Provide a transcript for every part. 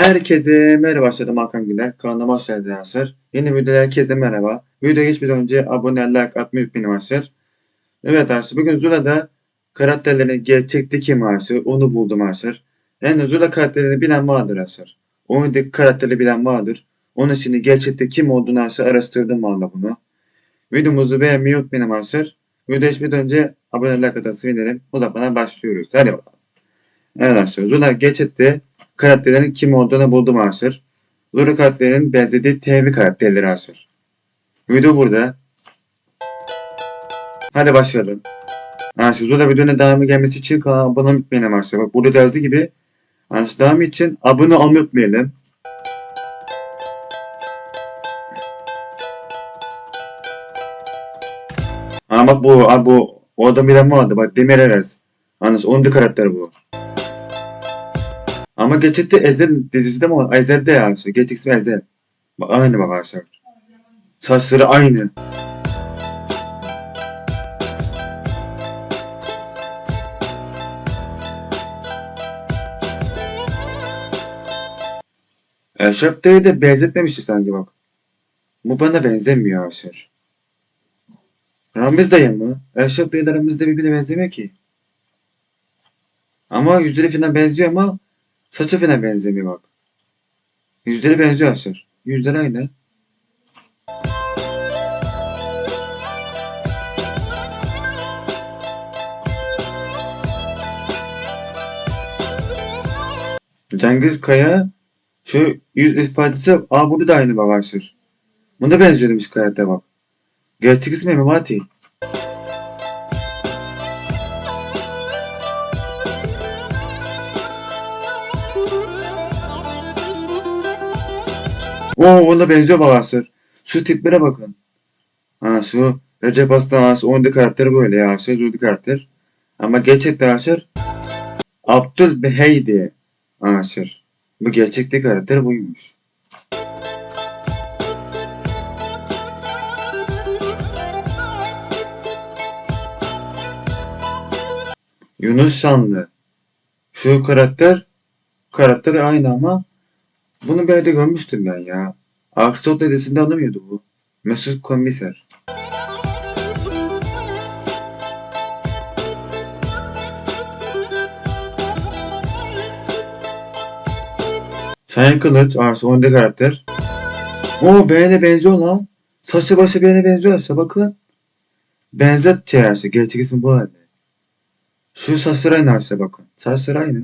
Herkese merhaba başladım Hakan Güler. Kanalıma hoş geldiniz arkadaşlar. Yeni videoda herkese merhaba. Videoya geçmeden önce abone like atmayı unutmayın arkadaşlar. Evet arkadaşlar bugün Zula'da karakterlerin gerçekteki maaşı onu buldum arkadaşlar. Yani Zula karakterini bilen vardır arkadaşlar. Oyundaki karakteri bilen vardır. Onun için gerçekte kim olduğunu arkadaşlar araştırdım valla bunu. Videomuzu beğenmeyi unutmayın arkadaşlar. Videoya geçmeden önce abone like atarsa sevinirim. O zaman başlıyoruz. Hadi bakalım. Evet arkadaşlar Zula gerçekte karakterlerin kim olduğunu buldum arkadaşlar. Zora karakterlerin benzediği TV karakterleri arkadaşlar. Video burada. Hadi başlayalım. Arkadaşlar Zora videonun devamı gelmesi için kanala abone olmayı unutmayın. Bak burada yazdığı gibi arkadaşlar devamı için abone olmayı unutmayalım. Ama bak bu, bu orada bilen vardı bak Demir Eres. Anlaşılan onun da bu. Ama gerçekte Ezel dizisi de mi var? Ezel'de yani. Şey. Gerçek ismi Ezel. Bak aynı bak arkadaşlar. Saçları aynı. Eşref Dayı de benzetmemişti sanki bak. Bu bana benzemiyor arkadaşlar. Ramiz dayı mı? Eşref Dayı da Ramiz de birbirine benzemiyor ki. Ama yüzleri falan benziyor ama Saçı falan benzemiyor bak. Yüzleri benziyor aşır. Yüzleri aynı. Cengiz Kaya şu yüz ifadesi aa burada da aynı bak aşır. Buna benziyor demiş karakter bak. Gerçek ismi Memati. Oo ona benziyor Balasır. Şu tiplere bakın. Ha şu Recep Aslan Aşır. Oyunda karakteri böyle ya. Aşır Zudi karakter. Ama gerçekte Aşır Abdül Beheydi Aşır. Bu gerçekte karakter buymuş. Yunus Şanlı. Şu karakter karakter aynı ama bunu bir yerde görmüştüm ben ya. Aksot dedesinde anlamıyordu bu. Mesut Komiser. Şahin Kılıç, Arsu oyunda karakter. Oo beğene benziyor lan. Saçı başı beğene benziyor işte bakın. Benzet şey. Gerçek ismi bu halde. Şu saçları aynı şey bakın. Saçları aynı.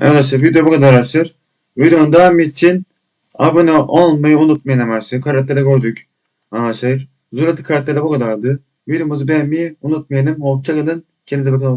Arkadaşlar video bu kadar arkadaşlar. Videonun devamı için abone olmayı unutmayın arkadaşlar. Karakteri gördük. Arkadaşlar. Zurat'ı karakteri bu kadardı. Videomuzu beğenmeyi unutmayalım. Hoşçakalın. Kendinize bakın.